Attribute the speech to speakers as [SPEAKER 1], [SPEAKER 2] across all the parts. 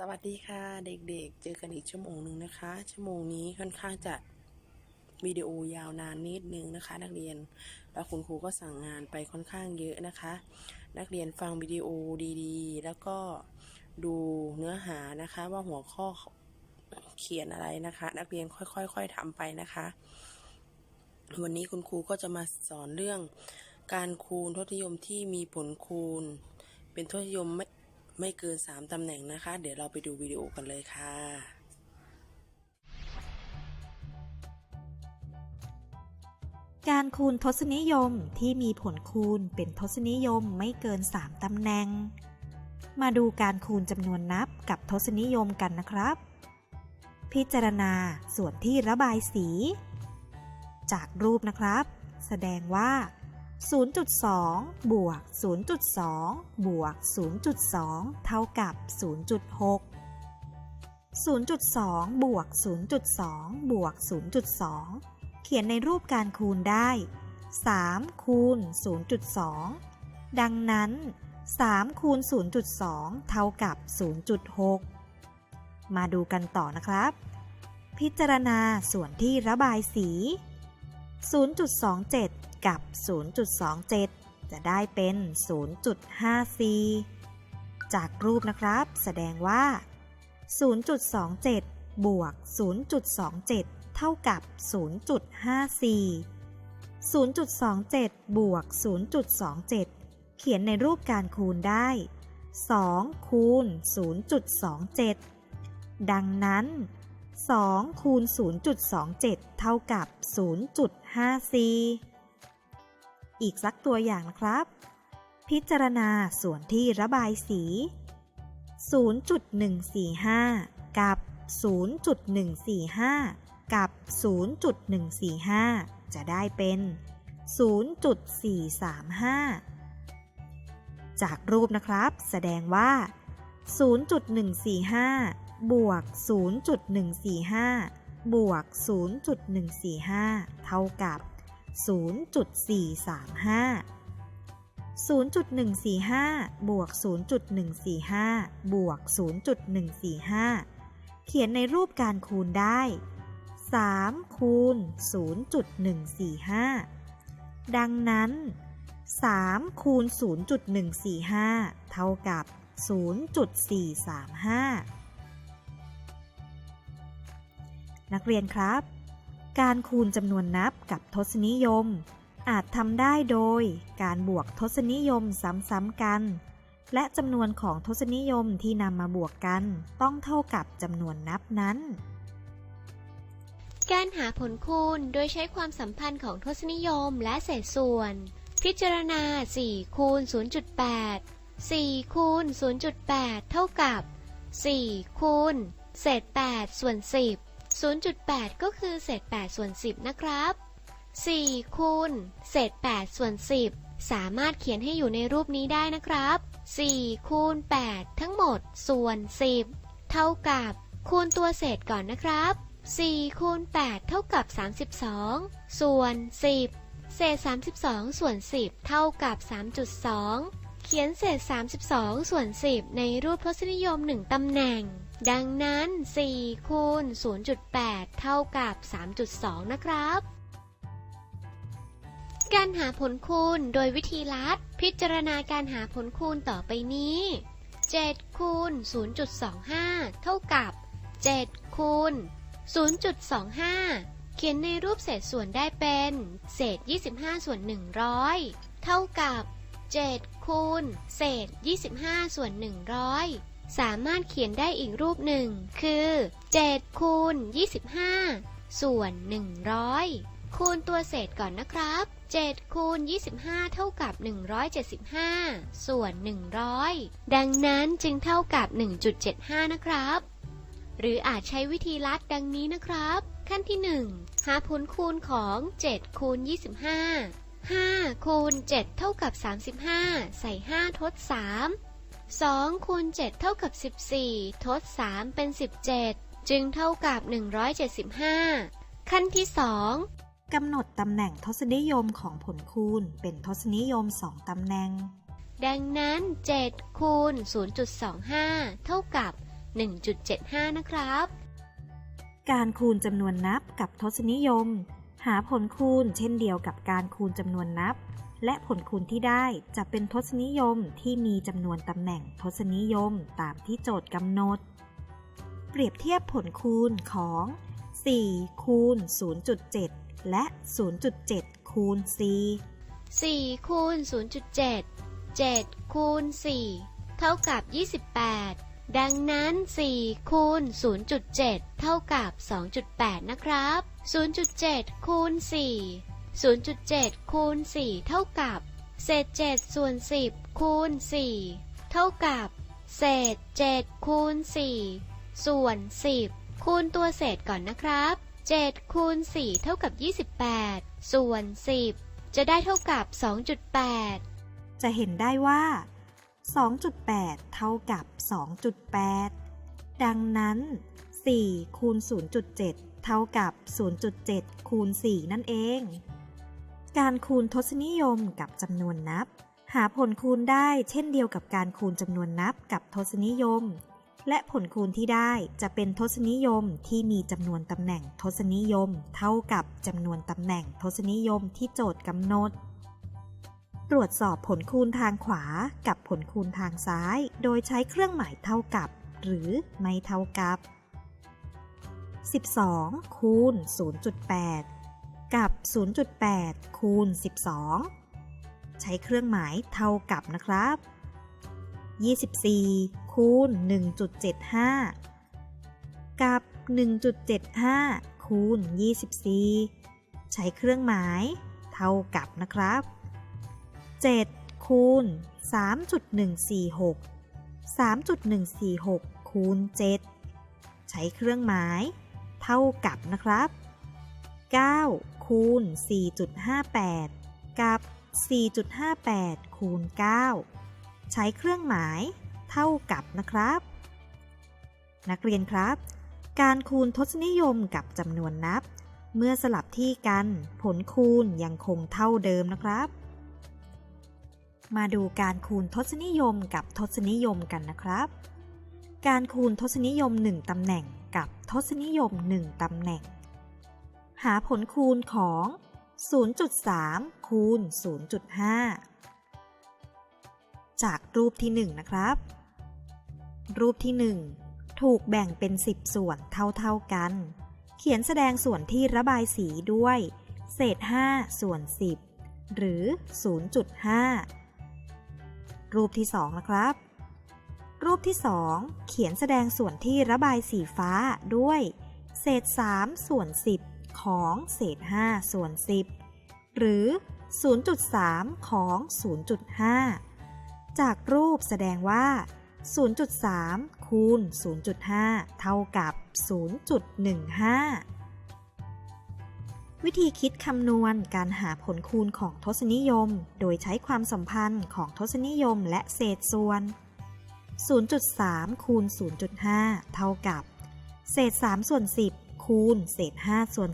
[SPEAKER 1] สวัสดีค่ะเด็กๆ เจอกันอีกชั่วโมงหนึ่งนะคะ ชั่วโมงนี้ค่อนข้างจะวิดีโอยาวนานนิดนึงนะคะ นักเรียนแล้วคุณครูก็สั่งงานไปค่อนข้างเยอะนะคะ นักเรียนฟังวิดีโอดีๆ แล้วก็ดูเนื้อหานะคะว่าหัวข้อเขียนอะไรนะคะ นักเรียนค่อยๆๆทำไปนะคะ วันนี้คุณครูก็จะมาสอนเรื่องการคูณทศนิยมที่มีผลคูณ เป็นทศนิยมไม่ ไม่เกิน 3ตำแหน่งนะคะ เดี๋ยวเราไปดูวิดีโอกันเลยค่ะ
[SPEAKER 2] การคูณทศนิยมที่มีผลคูณเป็นทศนิยมไม่เกิน 3 ตำแหน่ง มาดูการคูณจำนวนนับกับทศนิยมกันนะครับ พิจารณาส่วนที่ระบายสี จากรูปนะครับ แสดงว่า 0.2 บวก 0.2 บวก 0.2 เท่ากับ 0.6 0.2 บวก 0.2 บวก 0.2 เขียนในรูปการคูณได้ 3 คูณ 0.2 ดังนั้น 3 คูณ 0.2 เท่ากับ 0.6 มาดูกันต่อนะครับ พิจารณาส่วนที่ระบายสี 0.27 กับ 0.27 จะได้เป็น 0.54 จากรูปนะครับ แสดงว่า 0.27 บวก 0.27 เท่ากับ 0.54 0.27 บวก 0.27 เขียนในรูปการคูณได้ 2 คูณ 0.27 ดังนั้น 2 คูณ 0.27 เท่ากับ 0.54 อีกสักตัวอย่างนะครับ พิจารณาส่วนที่ระบายสี 0.145 กับ 0.145 กับ 0.145 จะได้เป็น 0.435 จากรูปนะครับ แสดงว่า 0.145 บวก 0.145 บวก 0.145 เท่ากับ 0.435 0.145 บวก 0.145 บวก 0.145 เขียนในรูปการคูณได้ 3 คูณ 0.145 ดังนั้น 3 คูณ 0.145 เท่ากับ 0.435 นักเรียนครับ การคูณจำนวนนับกับทศนิยม อาจทำได้โดย การบวกทศนิยมซ้ำๆกัน และจำนวนของทศนิยมที่นำมาบวกกันต้องเท่ากับจำนวนนับนั้น
[SPEAKER 3] การหาผลคูณโดยใช้ความสัมพันธ์ของทศนิยมและเศษส่วน พิจารณา 4 คูณ 0.8 4 คูณ 0.8 เท่ากับ 4 คูณ เศษ 8 ส่วน 10 0.8 ก็คือเศษ 8 ส่วน 10 นะครับ 4 คูณ เศษ 8 ส่วน 10 สามารถเขียนให้อยู่ในรูปนี้ได้นะครับ 4 คูณ 8 ทั้งหมด ส่วน 10 เท่ากับ คูณตัวเศษก่อนนะครับ 4 คูณ 8 เท่ากับ 32 ส่วน 10 เศษ 32 ส่วน 10 เท่ากับ 3.2 เขียนเศษ 32 ส่วน 10 ในรูปทศนิยม 1 ตำแหน่ง ดังนั้น 4 คูณ 0.8 เท่ากับ 3.2 นะครับ การหาผลคูณโดยวิธีลัด พิจารณาการหาผลคูณต่อไปนี้ 7 คูณ 0.25 เท่ากับ 7 คูณ 0.25 เขียนในรูปเศษส่วนได้เป็น เศษ 25 ส่วน 100 เท่ากับ 7 คูณ เศษ 25 ส่วน 100 สามารถเขียนได้อีกรูปหนึ่ง คือ7คูณ25 ส่วน 100 คูณตัวเศษก่อนนะครับ7คูณ25 เท่ากับ 175 ส่วน 100 ดังนั้นจึงเท่ากับ 1.75 นะครับ หรืออาจใช้วิธีลัดดังนี้นะครับ ขั้นที่ 1 หาผลคูณของ7คูณ25 5คูณ7เท่ากับ 35 ใส่ 5 ทด 3 2คูณ7เท่ากับ 14 ทด 3 เป็น 17 จึงเท่ากับ 175 ขั้นที่ 2
[SPEAKER 2] กำหนดตำแหน่งทศนิยมของผลคูณเป็นทศนิยม 2 ตำแหน่ง
[SPEAKER 3] ดังนั้น 7 คูณ 0.25 เท่ากับ 1.75 นะครับ
[SPEAKER 2] การคูณจำนวนนับกับทศนิยม หาผลคูณเช่นเดียวกับการคูณจำนวนนับ และผลคูณที่ได้จะเป็นทศนิยมที่มีจำนวนตำแหน่งทศนิยมตามที่โจทย์กำหนด เปรียบเทียบผลคูณของ 4 คูณ 0.7 และ 0.7 คูณ 4
[SPEAKER 3] 4 คูณ 0.7 7 คูณ 4 เท่ากับ 28 ดังนั้น 4 คูณ 0.7 เท่ากับ 2.8 นะครับ 0.7 คูณ 4 0.7 คูณ 4 เท่ากับ เศษ 7 ส่วน 10 คูณ 4 เท่ากับ เศษ 7 คูณ 4 ส่วน 10 คูณตัวเศษก่อนนะครับ 7 คูณ 4 เท่ากับ 28 ส่วน 10 จะได้เท่ากับ 2.8
[SPEAKER 2] จะเห็นได้ว่า 2.8 เท่ากับ 2.8 ดังนั้น 4 คูณ 0.7 เท่ากับ 0.7 คูณ 4 นั่นเอง การคูณทศนิยมกับจำนวนนับ หาผลคูณได้เช่นเดียวกับการคูณจำนวนนับกับทศนิยม และผลคูณที่ได้จะเป็นทศนิยมที่มีจำนวนตำแหน่งทศนิยม เท่ากับจำนวนตำแหน่งทศนิยมที่โจทย์กำหนด ตรวจสอบผลคูณทางขวากับผลคูณทางซ้าย โดยใช้เครื่องหมายเท่ากับ หรือไม่เท่ากับ 12 คูณ 0.8 กับ 0.8 คูณ 12 ใช้เครื่องหมายเท่ากับนะครับ 24 คูณ 1.75 กับ 1.75 คูณ 24 ใช้เครื่องหมายเท่ากับนะครับ 7 คูณ 3.146 3.146 คูณ 7 ใช้เครื่องหมาย เท่ากับนะครับ 9 คูณ 4.58 กับ 4.58 คูณ 9 ใช้เครื่องหมายเท่ากับนะครับ นักเรียนครับ การคูณทศนิยมกับจำนวนนับ เมื่อสลับที่กันผลคูณยังคงเท่าเดิมนะครับ มาดูการคูณทศนิยมกับทศนิยมกันนะครับ การคูณทศนิยม 1ตำแหน่งกับทศนิยม 1ตำแหน่ง หาผลคูณของ 0.3 คูณ 0.5 จากรูปที่ 1 นะครับ รูปที่ 1 ถูกแบ่งเป็น 10 ส่วนเท่าๆกัน เขียนแสดงส่วนที่ระบายสีด้วย เศษ 5 ส่วน 10 หรือ 0.5 รูปที่ 2 นะครับ รูปที่ 2 เขียนแสดงส่วนที่ระบายสีฟ้าด้วยเศษ3ส่วน10 ของเศษ 5 ส่วน 10 หรือ 0.3 ของ 0.5 จากรูปแสดงว่า 0.3 คูณ 0.5 เท่ากับ 0.15วิธีคิดคำนวณการหาผลคูณของทศนิยม โดยใช้ความสัมพันธ์ของทศนิยมและเศษส่วน 0.3 คูณ 0.5 เท่ากับ เศษ 3 ส่วน 10 คูณเศษ 5 ส่วน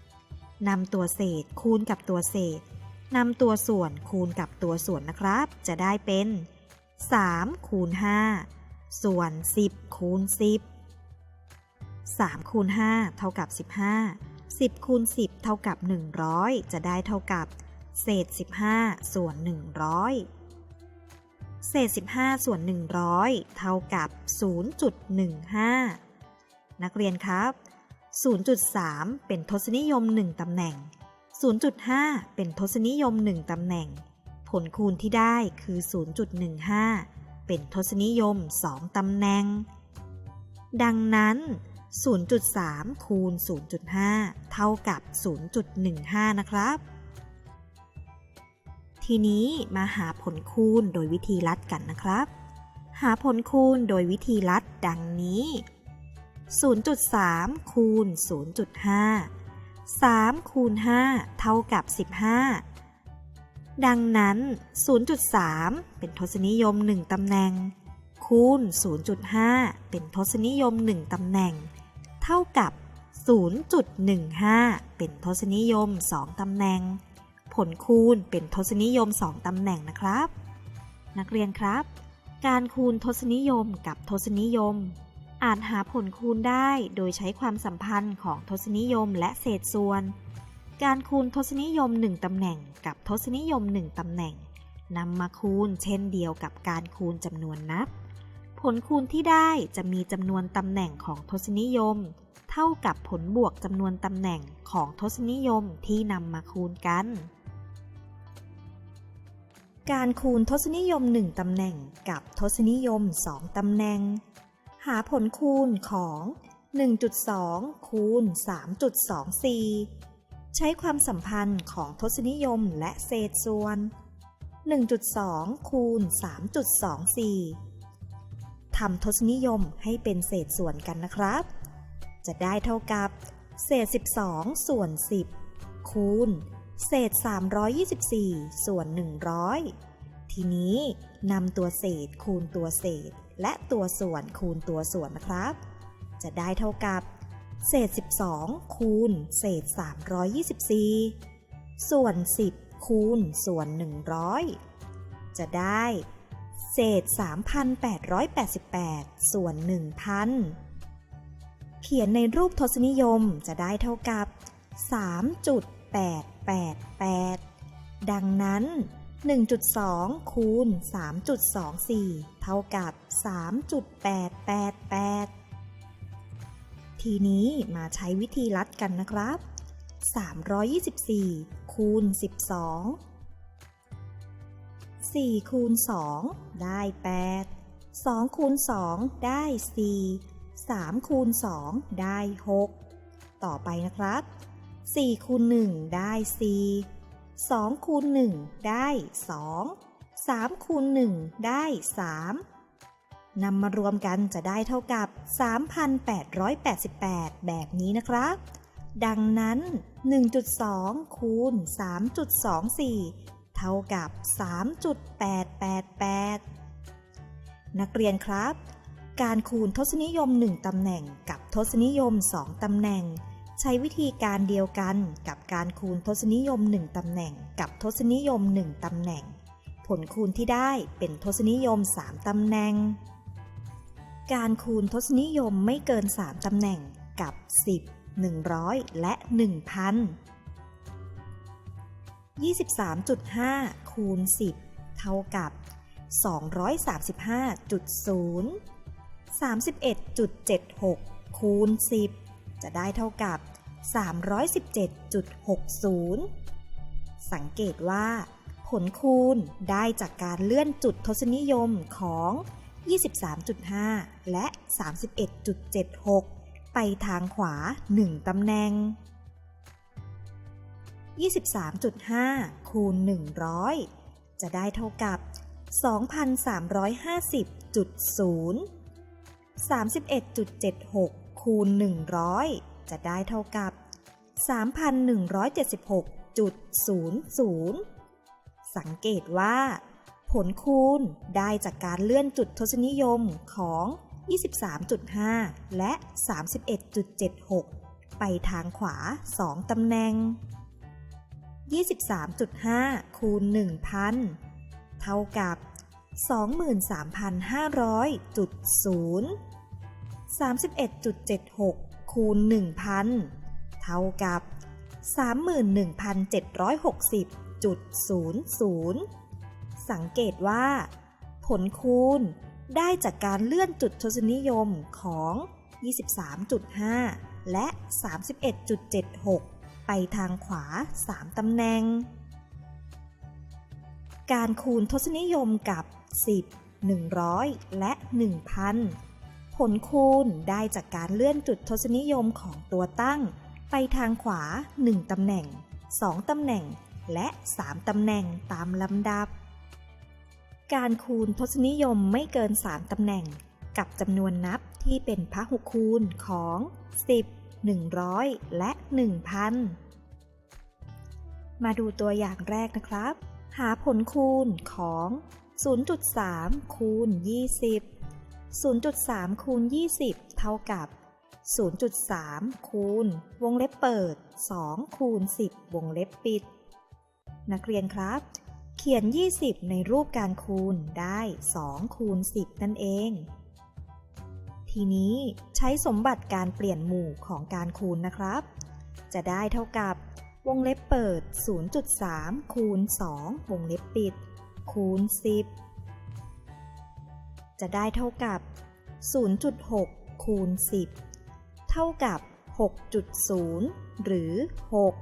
[SPEAKER 2] 10นำตัวเศษคูณกับตัวเศษนำตัวส่วนคูณกับตัวส่วนนะครับ จะได้เป็น 3 คูณ 5 ส่วน 10 คูณ 10 3 คูณ 5 เท่ากับ 15 10 คูณ 10 เท่ากับ 100 จะได้เท่ากับ เศษ 15 ส่วน 100 เศษ 15 ส่วน 100 เท่ากับ 0.15 นักเรียนครับ 0.3 เป็นทศนิยม 1 ตำแหน่ง 0.5 เป็นทศนิยม 1 ตำแหน่ง ผลคูณที่ได้คือ 0.15 เป็นทศนิยม 2 ตำแหน่ง ดังนั้น 0.3 คูณ 0.5 เท่ากับ 0.15 นะครับ ทีนี้มาหาผลคูณโดยวิธีลัดกันนะครับ หาผลคูณโดยวิธีลัดดังนี้ 0.3 คูณ 0.5 3 คูณ 5 เท่ากับ 15 ดังนั้น 0.3 เป็นทศนิยม 1 ตำแหน่ง คูณ 0.5 เป็นทศนิยม 1 ตำแหน่ง เท่ากับ 0.15 เป็นทศนิยม 2 ตำแหน่ง ผลคูณเป็นทศนิยม 2 ตำแหน่งนะครับ นักเรียนครับ การคูณทศนิยมกับทศนิยม อาจหาผลคูณได้โดยใช้ความสัมพันธ์ของทศนิยมและเศษส่วน การคูณทศนิยม 1 ตำแหน่งกับทศนิยม 1 ตำแหน่งนำมาคูณเช่นเดียวกับการคูณจำนวนนับ ผลคูณที่ได้จะมีจำนวนตำแหน่งของทศนิยม เท่ากับผลบวกจำนวนตำแหน่งของทศนิยมที่นำมาคูณกัน การคูณทศนิยม 1 ตำแหน่งกับทศนิยม 2 ตำแหน่ง หาผลคูณของ 1.2 คูณ 3.24 ใช้ความสัมพันธ์ของทศนิยมและเศษส่วน 1.2 คูณ 3.24 ทำทศนิยมให้เป็นเศษส่วนกันนะครับ จะได้เท่ากับ เศษ 12 ส่วน 10 คูณ เศษ 324 ส่วน 100 ทีนี้นำตัวเศษคูณตัวเศษ และตัวส่วนคูณตัวส่วนนะครับ จะได้เท่ากับเศษ 12 คูณ เศษ 324 ส่วน 10 คูณ ส่วน 100 จะได้ เศษ 3,888 ส่วน 1,000 เขียนในรูปทศนิยมจะได้เท่ากับ 3.888 ดังนั้น 1.2 คูณ 3.24 เท่ากับ 3.888 ทีนี้มาใช้วิธีลัดกันนะครับ 324 คูณ 12 4 คูณ 2 ได้ 8 2 คูณ 2 ได้ 4 3 คูณ 2 ได้ 6 ต่อไปนะครับ 4 คูณ 1 ได้ 4 2คูณ1ได้ 2 3คูณ1ได้ 3 นำมารวมกันจะได้เท่ากับ 3,888 แบบนี้นะครับ ดังนั้น 1.2 คูณ 3.24 เท่ากับ 3.888 นักเรียนครับ การคูณทศนิยม 1 ตำแหน่งกับทศนิยม 2 ตำแหน่ง ใช้วิธีการเดียวกันกับการคูณทศนิยม 1 ตำแหน่งกับทศนิยม 1 ตำแหน่ง ผลคูณที่ได้เป็นทศนิยม 3 ตำแหน่ง การคูณทศนิยมไม่เกิน 3 ตำแหน่งกับ 10 100 และ 1,000 23.5 คูณ 10 เท่ากับ 235.0 31.76 คูณ 10 จะได้เท่ากับ 317.60 สังเกตว่า ผลคูณได้จากการเลื่อนจุดทศนิยมของ 23.5 และ 31.76 ไปทางขวา 1 ตำแหน่ง 23.5 คูณ 100 จะได้เท่ากับ 2,350.0 31.76 คูณ 100 จะได้เท่ากับ 3,176.00 สังเกตว่า ผลคูณได้จากการเลื่อนจุดทศนิยมของ 23.5 และ 31.76 ไปทางขวา 2 ตำแหน่ง 23.5 คูณ 1,000 เท่ากับ 23,500.0 31.76 คูณ 1,000 เท่ากับ 31,760.00 สังเกตว่า ผลคูณได้จากการเลื่อนจุดทศนิยมของ 23.5 และ 31.76 ไปทางขวา 3 ตำแหน่ง การคูณทศนิยมกับ 10 100 และ 1,000 ผลคูณได้จากการเลื่อนจุดทศนิยมของตัวตั้ง ไปทางขวา 1 ตำแหน่ง 2 ตำแหน่ง และ 3 ตำแหน่งตามลำดับ การคูณทศนิยมไม่เกิน 3 ตำแหน่ง กับจำนวนนับที่เป็นพหุคูณของ 10 100 และ 1,000 มาดูตัวอย่างแรกนะครับ หาผลคูณของ 0.3 คูณ 20 0.3 คูณ 20 เท่ากับ 0.3 คูณ วงเล็บเปิด 2 คูณ 10 วงเล็บปิด นักเรียนครับ เขียน 20 ในรูปการคูณได้ 2 คูณ 10 นั่นเอง ทีนี้ใช้สมบัติการเปลี่ยนหมู่ของการคูณนะครับ จะได้เท่ากับ วงเล็บเปิด 0.3 คูณ 2 วงเล็บปิด คูณ 10 จะได้เท่ากับ 0.6 คูณ 10 เท่ากับ 6.0 หรือ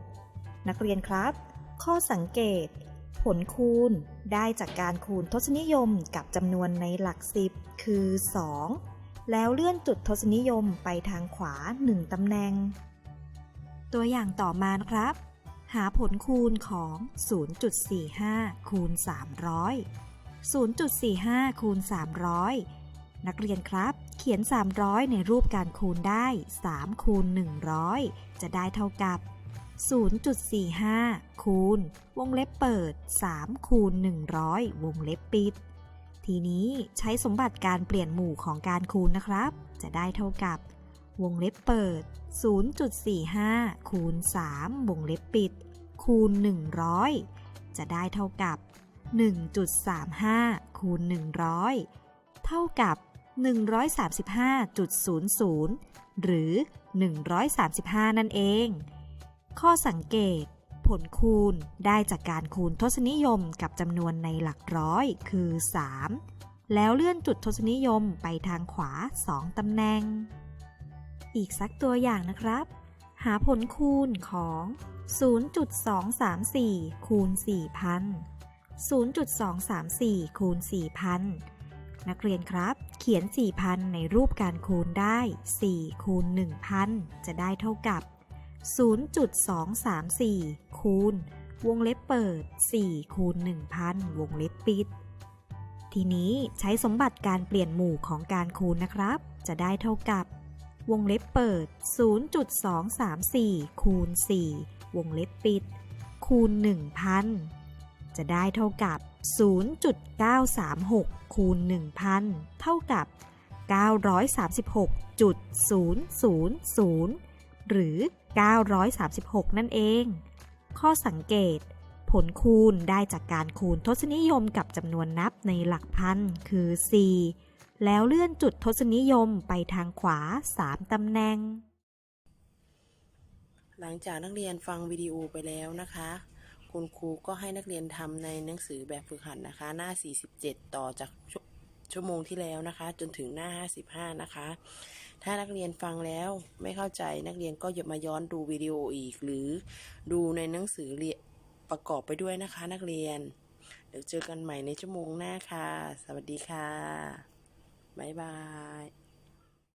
[SPEAKER 2] 6 นักเรียนครับ ข้อสังเกต ผลคูณได้จากการคูณทศนิยมกับจำนวนในหลัก 10 คือ 2 แล้วเลื่อนจุดทศนิยมไปทางขวา 1 ตำแหน่ง ตัวอย่างต่อมาครับ หาผลคูณของ 0.45 คูณ 300 0.45 คูณ 300 นักเรียนครับ เขียน 300 ในรูปการคูณได้ 3 คูณ 100 จะได้เท่ากับ 0.45 คูณ วงเล็บเปิด 3 คูณ 100 วงเล็บปิด ทีนี้ใช้สมบัติการเปลี่ยนหมู่ของการคูณนะครับ จะได้เท่ากับ วงเล็บเปิด 0.45 คูณ 3 วงเล็บปิด คูณ 100 จะได้เท่ากับ 1.35 คูณ 100 เท่ากับ 135.00 หรือ 135 นั่นเอง ข้อสังเกต ผลคูณได้จากการคูณทศนิยมกับจำนวนในหลักร้อยคือ 3 แล้วเลื่อนจุดทศนิยมไปทางขวา 2 ตำแหน่ง อีกสักตัวอย่างนะครับ หาผลคูณของ 0.234 คูณ 4,000 0.234 คูณ 4,000 นักเรียนครับ เขียน 4,000 ในรูปการคูณได้ 4 คูณ 1,000 จะได้เท่ากับ 0.234 คูณ วงเล็บเปิด 4 คูณ 1,000 วงเล็บปิด ทีนี้ใช้สมบัติการเปลี่ยนหมู่ของการคูณนะครับ จะได้เท่ากับ วงเล็บเปิด 0.234 คูณ 4 วงเล็บปิด คูณ 1,000 จะได้เท่ากับ 0.936 คูณ 1,000 เท่ากับ 936.000 หรือ 936 นั่นเอง ข้อสังเกต ผลคูณได้จากการคูณทศนิยมกับจำนวนนับในหลักพันคือ 4 แล้วเลื่อนจุดทศนิยมไปทางขวา 3 ตำแหน่ง
[SPEAKER 1] หลังจากนักเรียนฟังวิดีโอไปแล้วนะคะ คุณครูก็ให้นักเรียนทำในหนังสือแบบฝึกหัดนะคะ หน้า 47 ต่อจากชชั่วโมงที่แล้วนะคะ จนถึงหน้า 55 นะคะ ถ้านักเรียนฟังแล้วไม่เข้าใจนักเรียนก็อย่ามาย้อนดูวิดีโออีก หรือดูในหนังสือเรียนประกอบไปด้วยนะคะ นักเรียน เดี๋ยวเจอกันใหม่ในชั่วโมงหน้าค่ะ สวัสดีค่ะ บ๊ายบาย